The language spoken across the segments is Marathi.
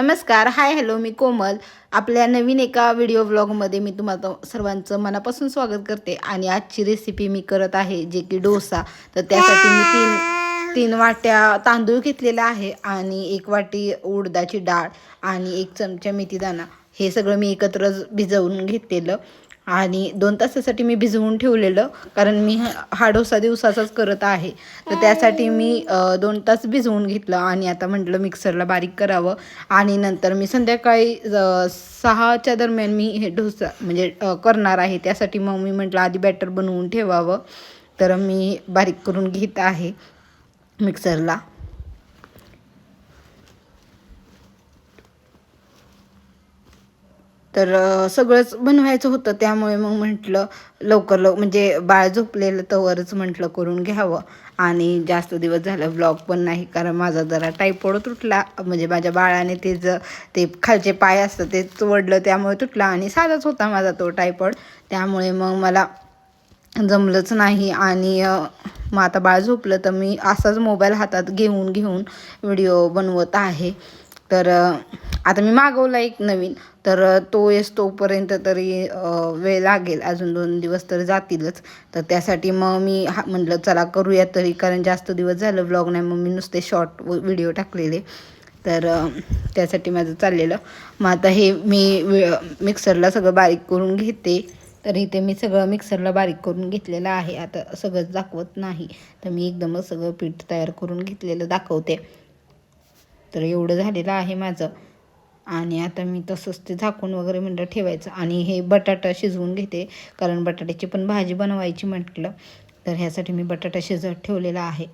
नमस्कार हाय हॅलो मी कोमल. आपल्या नवीन एका व्हिडिओ ब्लॉगमध्ये मी तुम्हाला सर्वांचं मनापासून स्वागत करते आणि आजची रेसिपी मी करत आहे जे की डोसा. तर त्यासाठी मी तीन तीन वाट्या तांदूळ घेतलेला आहे आणि एक वाटी उडदाची डाळ आणि एक चमचा मेथीदाणा. हे सगळं मी एकत्र भिजवून घेतलेलं. आणि दोन तासासाठी मी भिजवून ठेवलेलं कारण मी हा- डोसा दिवसाचाच करत आहे. तर त्यासाठी मी दोन तास भिजवून घेतलं आणि आता म्हटलं मिक्सरला बारीक करावं. आणि नंतर मी संध्याकाळी सहाच्या दरम्यान मी हे डोसा म्हणजे करणार आहे. त्यासाठी मग मी म्हटलं आधी बॅटर बनवून ठेवावं. तर मी बारीक करून घेत आहे मिक्सरला. तर सगळंच बनवायचं होतं. त्यामुळे मग म्हटलं लवकर लव म्हणजे बाळ झोपलेलं तवरच म्हटलं करून घ्यावं. आणि जास्त दिवस झालं ब्लॉग पण नाही कारण माझा जरा टायपॉड तुटला. म्हणजे माझ्या बाळाने ते ज ते खालचे पाय असतं ते तोडलं त्यामुळे तुटला आणि साधाच होता माझा तो टायपॉड त्यामुळे मग मला जमलंच नाही आणि मग आता बाळ झोपलं तर मी असाच मोबाईल हातात घेऊन घेऊन व्हिडिओ बनवत आहे. तर आता मी मागवला एक नवीन. तर तो येस तोपर्यंत तरी वेळ लागेल. अजून दोन दिवस तर जातीलच. तर त्यासाठी मग मी हा म्हणलं चला करूया तरी. कारण जास्त दिवस झालं व्लॉग नाही मग मी नुसते शॉर्ट व्हिडिओ टाकलेले. तर त्यासाठी माझं चाललेलं. मग आता हे मी वि- मिक्सरला सगळं बारीक करून घेते. तर इथे मी सगळं मिक्सरला बारीक करून घेतलेलं आहे. आता सगळंच दाखवत नाही. तर मी एकदमच सगळं पीठ तयार करून घेतलेलं दाखवते. तर एवढं झालेलं आहे माझं. आणि आता मी तसंच ते झाकून वगैरे म्हणलं ठेवायचं. आणि हे बटाटा शिजवून घेते. कारण बटाट्याची पण भाजी बनवायची म्हटलं. तर ह्यासाठी मी बटाटा शिजत ठेवलेला आहे.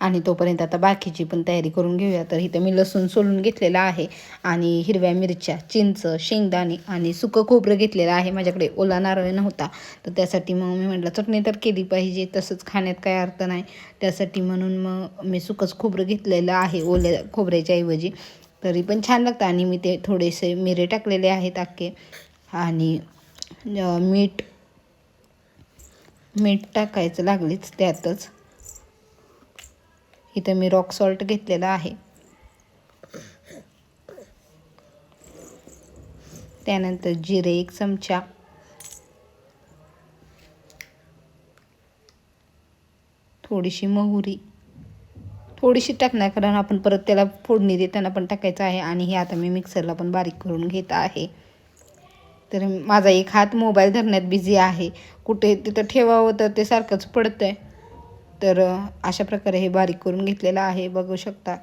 आणि तोपर्यंत आता बाकीची पण तयारी करून घेऊया. तर इथं मी लसूण सोलून घेतलेला आहे आणि हिरव्या मिरच्या चिंच शेंगदाणे आणि सुकं खोबरं घेतलेलं आहे. माझ्याकडे ओला नारळ नव्हता. तर त्यासाठी मग मी म्हटलं चटणी तर केली पाहिजे तसंच खाण्यात काय अर्थ नाही. त्यासाठी म्हणून मग मी सुकंच खोबरं घेतलेलं आहे ओल्या खोबऱ्याच्या ऐवजी. तरी पण छान लागतं आणि मी ते थोडेसे मिरे टाकलेले आहेत अख्खे आणि मीठ मीठ टाकायचं लागलीच त्यातच. इथं मी रॉक सॉल्ट घेतलेला आहे. त्यानंतर जिरे एक चमचा. थोडीशी मोहरी. थोडीशी टाकणार कारण आपण परत त्याला फोडणी देताना पण टाकायचं आहे आणि हे आता मी मिक्सरला पण बारीक करून घेत आहे. तर माझा एक हात मोबाईल धरण्यात बिझी आहे. कुठे तिथं ठेवावं तर ते सारखंच पडतं आहे तर अशा प्रकारे हे बारीक करून घेतलेलं आहे. बघू शकता.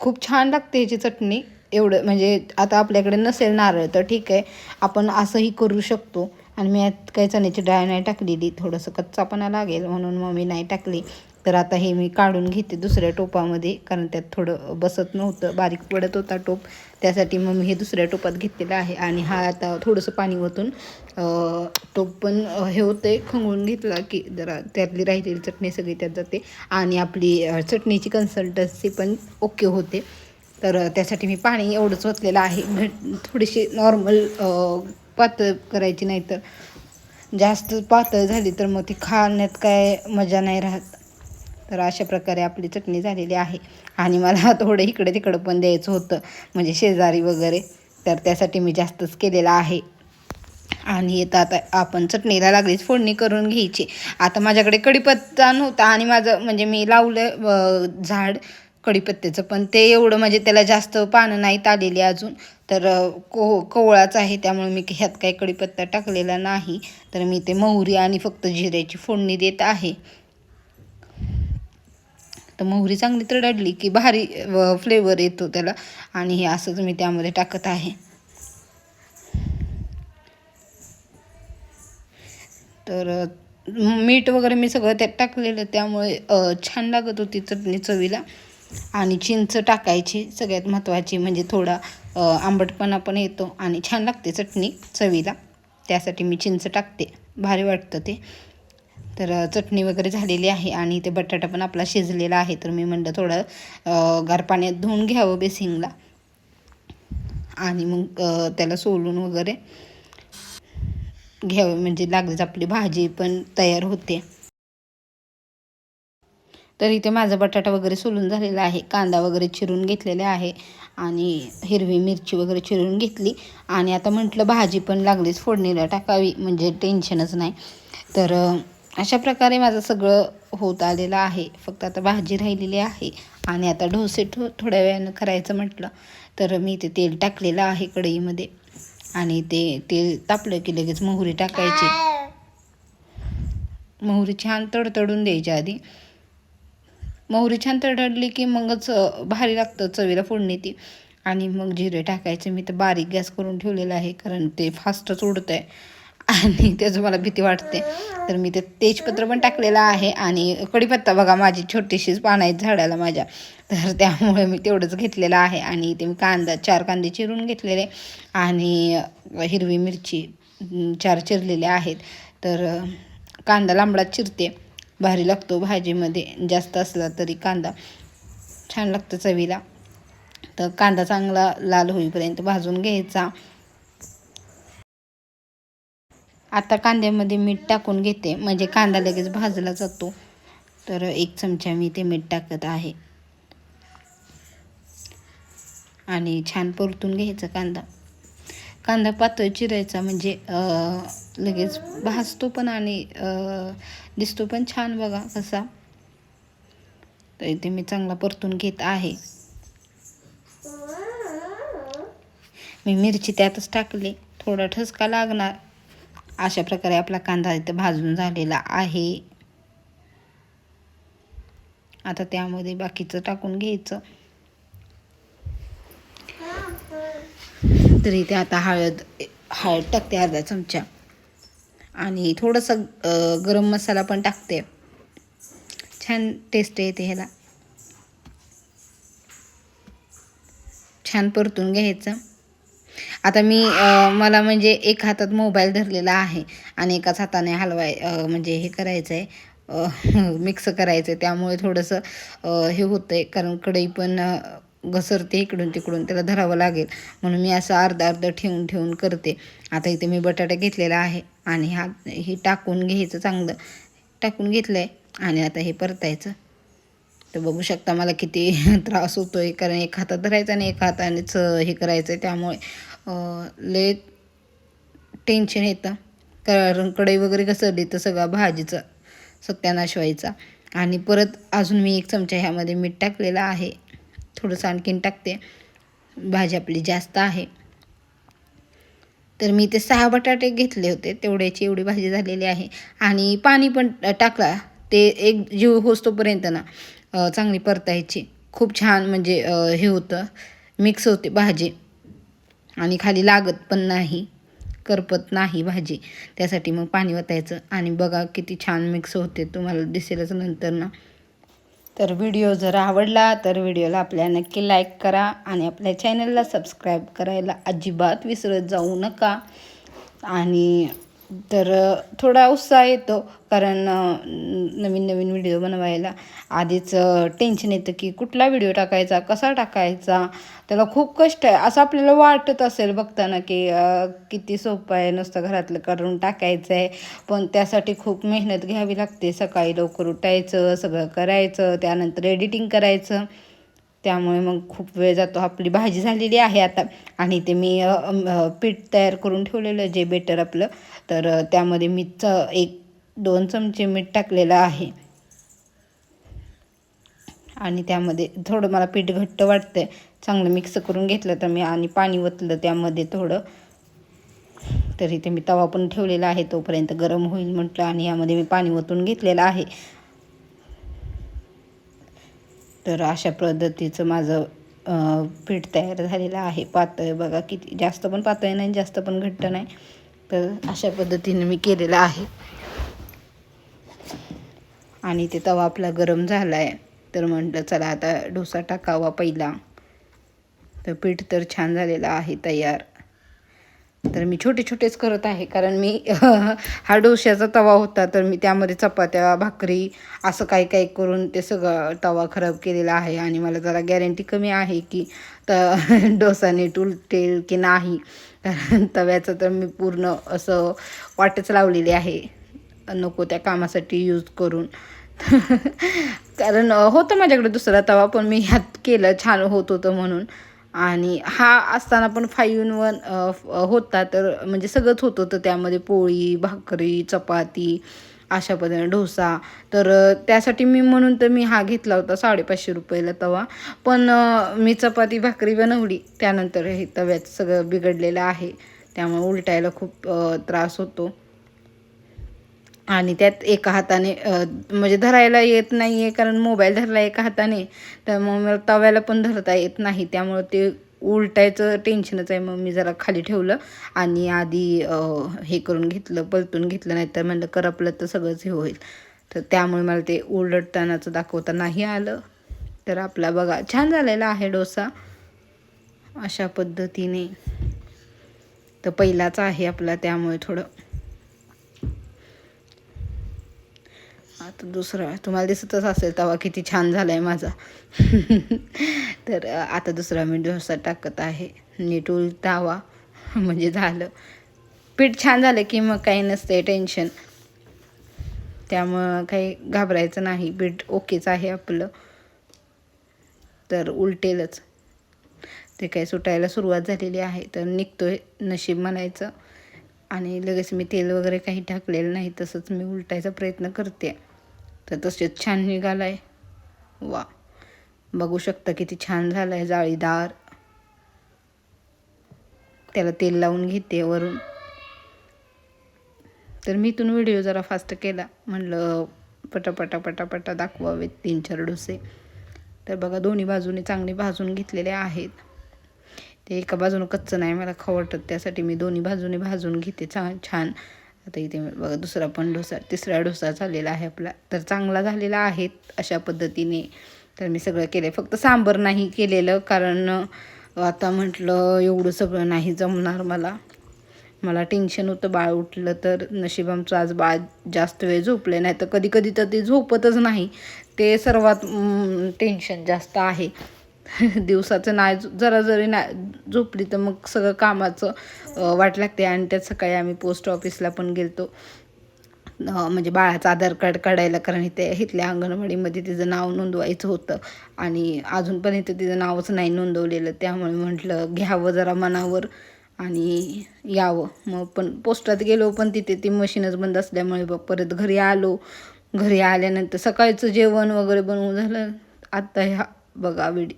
खूप छान लागते ह्याची चटणी. एवढं म्हणजे आता आपल्याकडे नसेल नारळ तर ठीक आहे. आपण असंही करू शकतो. आणि मी यात काही चण्याची डाळ नाही टाकलेली. थोडंसं कच्चापणा लागेल म्हणून मग मी नाही टाकली. तर आता हे मी काढून घेते दुसऱ्या टोपामध्ये कारण त्यात थोडं बसत नव्हतं बारीक पडत होता टोप. त्यासाठी मग मी हे दुसऱ्या टोपात घेतलेलं आहे. आणि हा आता थोडंसं पाणी ओतून टोप पण हे होतं खंगळून घेतला की जरा त्यातली राहिलेली चटणी सगळी त्यात जाते. आणि आपली चटणीची कन्सल्टन्सी पण ओके होते. तर त्यासाठी मी पाणी एवढंच ओतलेलं आहे. भेट थोडीशी नॉर्मल पातळ करायची नाही तर जास्त पातळ झाली तर मग ती खाण्यात काय मजा नाही राहत. तर अशा प्रकारे आपली चटणी झालेली आहे. आणि मला थोडं इकडे तिकडं पण द्यायचं होतं. म्हणजे शेजारी वगैरे. तर त्यासाठी मी जास्तच केलेलं आहे. आणि येतं आता आपण चटणीला लागलीच फोडणी करून घ्यायची. आता माझ्याकडे कढीपत्ता नव्हता आणि माझं म्हणजे मी लावलं झाड कढीपत्त्याचं. पण ते एवढं म्हणजे त्याला जास्त पानं नाहीत आलेली अजून. तर को कोवळाच आहे. त्यामुळे मी ह्यात काही कढीपत्ता टाकलेला नाही. तर मी ते मोहरी आणि फक्त जिऱ्याची फोडणी देत आहे. तर मोहरी चांगली तडडली की भारी फ्लेवर येतो त्याला. आणि हे असंच मी त्यामध्ये टाकत आहे. तर मीठ वगैरे मी सगळं त्यात टाकलेलं. त्यामुळे छान लागत होती चटणी चवीला. आणि चिंच टाकायची सगळ्यात महत्त्वाची म्हणजे थोडा आंबटपणा पण येतो आणि छान लागते चटणी चवीला. त्यासाठी मी चिंच टाकते. भारी वाटतं ते. तर चटणी वगैरे झालेली आहे आणि ते बटाटा पण आपला शिजलेला आहे. तर मी म्हणलं थोडं गार पाण्यात धुवून घ्यावं बेसिंगला आणि मग त्याला सोलून वगैरे घ्यावे. म्हणजे लागलीच आपली भाजी पण तयार होते. तर इथे माझा बटाटा वगैरे सोलून झालेला आहे. कांदा वगैरे चिरून घेतलेला आहे. आणि हिरवी मिरची वगैरे चिरून घेतली. आणि आता म्हटलं भाजी पण लागलीच. फोडणीला टाकावी. म्हणजे टेन्शनच नाही. तर अशा प्रकारे माझं सगळं होत आलेलं आहे. फक्त आता भाजी राहिलेली आहे. आणि आता डोसे थो थोड्या वेळानं करायचं म्हटलं तर मी ते तेल टाकलेलं आहे कढईमध्ये. आणि ते तेल तापलं की लगेच मोहरी टाकायची. मोहरी छान तडतडून द्यायची आधी. मोहरी छान तडतडली की मगच भारी लागतं चवीला फोडणी ती. आणि मग जिरे टाकायचे. मी तर बारीक गॅस करून ठेवलेला आहे कारण ते फास्टच उडतं आहे आणि त्याचं मला भीती वाटते. तर मी ते तेजपत्र पण टाकलेलं आहे आणि कढीपत्ता बघा माझी छोटीशीच पानं आहेत झाडाला माझ्या. तर त्यामुळे मी तेवढंच घेतलेलं आहे आणि ते मी कांदा चार कांदे चिरून घेतलेले आणि हिरवी मिरची चार चिरलेले आहेत. तर कांदा लांबडा चिरते. भारी लागतो भाजीमध्ये. जास्त असला तरी कांदा छान लागतं चवीला. तर कांदा चांगला लाल होईपर्यंत भाजून घ्यायचा. आता कांद्यामध्ये मीठ टाकून घेते. म्हणजे कांदा लगेच भाजला जातो. तर एक चमचा मी ते मीठ टाकत आहे. आणि छान परतून घ्यायचा कांदा. कांदा पातळ चिरायचा म्हणजे लगेच भाजतो पण आणि दिसतो पण छान बघा कसा. तर इथे मी चांगला परतून घेत आहे. मी मिरची त्यातच टाकली. थोडा ठसका लागणार. अशा प्रकारे आपला कांदा इथं भाजून झालेला आहे. आता त्यामध्ये बाकीचं टाकून घ्यायचं. तर इथे आता हळद हळद टाकते अर्धा चमचा. आणि थोडंसं गरम मसाला पण टाकते. छान टेस्ट येते ह्याला. छान परतून घ्यायचं. आता मी मला म्हणजे एक हातात मोबाईल धरलेला आहे आणि एकाच हाताने हलवाय म्हणजे हे करायचं आहे मिक्स करायचं आहे त्यामुळे थोडंसं हे होतं आहे कारण कढई पण घसरते इकडून तिकडून. त्याला धरावं लागेल. म्हणून मी असं अर्धा अर्ध ठेवून ठेवून करते. आता इथे मी बटाटा घेतलेला आहे आणि हा हे टाकून घ्यायचं चांगलं. टाकून घेतलं आहे आणि आता हे परतायचं. तर बघू शकता मला किती त्रास होतो आहे कारण एक हातात धरायचा आणि एक हातानेच हे करायचं आहे त्यामुळे लय टेन्शन येतं. कारण कढई वगैरे घसरली तर सगळा भाजीचा सत्यानाश व्हायचा. आणि परत अजून मी एक चमचा ह्यामध्ये मीठ टाकलेलं आहे. थोडंसं आणखीन टाकते. भाजी आपली जास्त आहे. तर मी ते सहा बटाटे घेतले होते. तेवढ्याची एवढी भाजी झालेली आहे. आणि पाणी पण टाकला. ते एक जीव होतोपर्यंत ना. चांगली परतायची. खूप छान म्हणजे हे होतं. मिक्स होते भाजी. आणि खाली लागत पण नाही. करपत नाही भाजी. त्यासाठी मग पाणी वतायचं. आणि बघा किती छान मिक्स होते. तुम्हाला दिसेलच नंतर ना. तर व्हिडिओ जर आवडला तर व्हिडिओला आपल्या नक्की लाईक करा. आणि आपल्या चॅनलला सबस्क्राईब करायला अजिबात विसरत जाऊ नका. आणि तर थोडा उत्साह येतो. कारण नवीन नवीन व्हिडिओ बनवायला. आधीच टेन्शन येतं की कुठला व्हिडिओ टाकायचा कसा टाकायचा? त्याला खूप कष्ट आहे. असं आपल्याला वाटत असेल बघताना की किती सोपं आहे नुसतं घरातलं करून टाकायचं आहे पण त्यासाठी खूप मेहनत घ्यावी लागते. सकाळी लवकर उठायचं सगळं करायचं त्यानंतर एडिटिंग करायचं. त्यामुळे मग खूप वेळ जातो. आपली भाजी झालेली आहे आता. आणि ते मी पीठ तयार करून ठेवलेलं जे बेटर आपलं. तर त्यामध्ये मी च एक दोन चमचे मीठ टाकलेलं आहे. आणि त्यामध्ये थोडं मला पीठ घट्ट वाटतं चांगलं मिक्स करून घेतलं तर मी आणि पाणी ओतलं त्यामध्ये थोडं. तर इथे मी तवा पण ठेवलेला आहे. तोपर्यंत गरम होईल म्हटलं आणि यामध्ये मी पाणी ओतून घेतलेलं आहे. तर अशा पद्धतीचं माझं पीठ तयार झालेलं आहे. पातळ बघा किती जास्त पण पातळ नाही जास्त पण घट्ट नाही. तर अशा पद्धतीने मी केलेलं आहे. आणि ते तवा आपला गरम झाला आहे तर म्हटलं चला आता डोसा टाकावा पहिला. तर पीठ तर छान झालेलं आहे तयार. तर मी छोटे छोटेच करत आहे कारण मी हा डोश्याचा तवा होता तर मी त्यामध्ये चपात्या भाकरी असं काही काही करून ते सगळं तवा खराब केलेला आहे. आणि मला जरा गॅरंटी कमी आहे की त डोसा नीट उलटेल की नाही. कारण तव्याचं तर मी पूर्ण असं वाटच लावलेली आहे. नको त्या कामासाठी यूज करून. कारण होतं माझ्याकडे दुसरा तवा पण मी ह्यात केलं छान होत होतं म्हणून. आणि हा असताना पण फाईव्ह इन वन होता. तर म्हणजे सगळंच होत होतं त्यामध्ये. पोळी भाकरी चपाती अशा पद्धतीने डोसा. तर त्यासाठी मी म्हणून तर मी हा घेतला होता साडेपाचशे रुपयाला तवा. पण मी चपाती भाकरी बनवली. त्यानंतर हे तव्यात सगळं बिघडलेलं आहे. त्यामुळे उलटायला खूप त्रास होतो. आणि त्यात एका हाताने म्हणजे धरायला येत नाही आहे कारण मोबाईल धरला एका हाताने तर मग मला तव्याला पण धरता येत नाही. त्यामुळं ते उलटायचं टेन्शनच आहे. मग मी जरा खाली ठेवलं आणि आधी हे करून घेतलं पलटून घेतलं नाही तर म्हणलं करपलं तर सगळंच हे होईल. तर त्यामुळे मला ते उलटतानाचं दाखवता नाही आलं. तर आपला बघा छान झालेला आहे डोसा. अशा पद्धतीने. तर पहिलाच आहे आपला त्यामुळे थोडं. तर दुसरा तुम्हाला दिसतच असेल तवा किती छान झाला आहे माझा. तर आता दुसरा मी डोसा टाकत आहे. नीट तावा म्हणजे झालं. पीठ छान झालं की मग काही नसते टेन्शन त्यामुळं काही घाबरायचं नाही. पीठ ओकेच आहे आपलं. तर उलटेलच. ते काही सुटायला सुरुवात झालेली आहे तर निघतोय नशीब म्हणायचं. आणि लगेच मी तेल वगैरे काही टाकलेलं नाही तसंच मी उलटायचा प्रयत्न करते. तर तसेच छान निघाला आहे वा. बघू शकता किती छान झालं आहे जाळीदार. त्याला तेल लावून घेते वरून. तर मी इथून व्हिडिओ जरा फास्ट केला. म्हणलं पटापटा पटापटा दाखवावेत तीन चार डोसे. तर बघा दोन्ही बाजूने चांगले भाजून घेतलेले आहेत. ते एका बाजूनं कच्चं नाही मला खवटत त्यासाठी मी दोन्ही बाजूने भाजून घेते छान छान. आता इथे बघा दुसरा पण डोसा तिसरा डोसा झालेला आहे आपला. तर चांगला झालेला आहे अशा पद्धतीने. तर मी सगळं केलं फक्त सांबर नाही केलेलं कारण आता म्हटलं एवढं सगळं नाही जमणार मला. मला टेन्शन होतं बाळ उठलं तर नशीब आमचं आज बाळ जास्त वेळ झोपले नाही तर कधी कधी तर ते झोपतच नाही. ते सर्वात टेन्शन जास्त आहे. दिवसाचं नाही जरा जरी नाही झोपली तर मग सगळं कामाचं वाट लागते. आणि त्यात सकाळी आम्ही पोस्ट ऑफिसला पण गेलतो. म्हणजे बाळाचं आधार कार्ड काढायला कारण इथे इथल्या अंगणवाडीमध्ये तिचं नाव नोंदवायचं होतं. आणि अजून पण इथं तिचं नावच नाही नोंदवलेलं. त्यामुळे म्हटलं घ्यावं जरा मनावर आणि यावं. मग पण पोस्टात गेलो पण तिथे ती मशीनच बंद असल्यामुळे परत घरी आलो. घरी आल्यानंतर सकाळचं जेवण वगैरे बनवून झालं. आत्ता ह्या बघा व्हिडिओ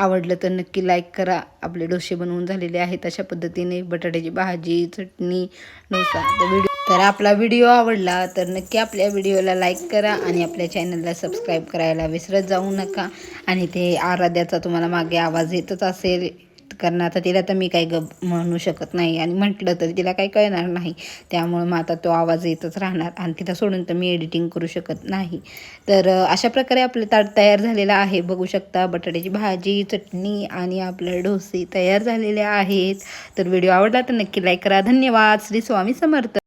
आवडलं तर नक्की लाईक करा. आपले डोसे बनवून झालेले आहेत अशा पद्धतीने. बटाट्याची भाजी चटणी डोसा. तर व्हिडिओ तर आपला व्हिडिओ आवडला तर नक्की आपल्या व्हिडिओला लाईक करा आणि आपल्या चॅनलला सबस्क्राईब करायला विसरत जाऊ नका. आणि ते आराध्याचा तुम्हाला मागे आवाज येतच असेल. कारण आता तिला तर मी काही ग म्हणू शकत नाही. आणि म्हटलं तर तिला काही कळणार नाही. त्यामुळं मग आता तो आवाज येतच राहणार. आणि तिला सोडून तर मी एडिटिंग करू शकत नाही. तर अशा प्रकारे आपलं ताट तयार झालेलं आहे. बघू शकता बटाट्याची भाजी चटणी आणि आपले डोसे तयार झालेले आहेत. तर व्हिडिओ आवडला तर नक्की लाईक करा. धन्यवाद. श्री स्वामी समर्थ.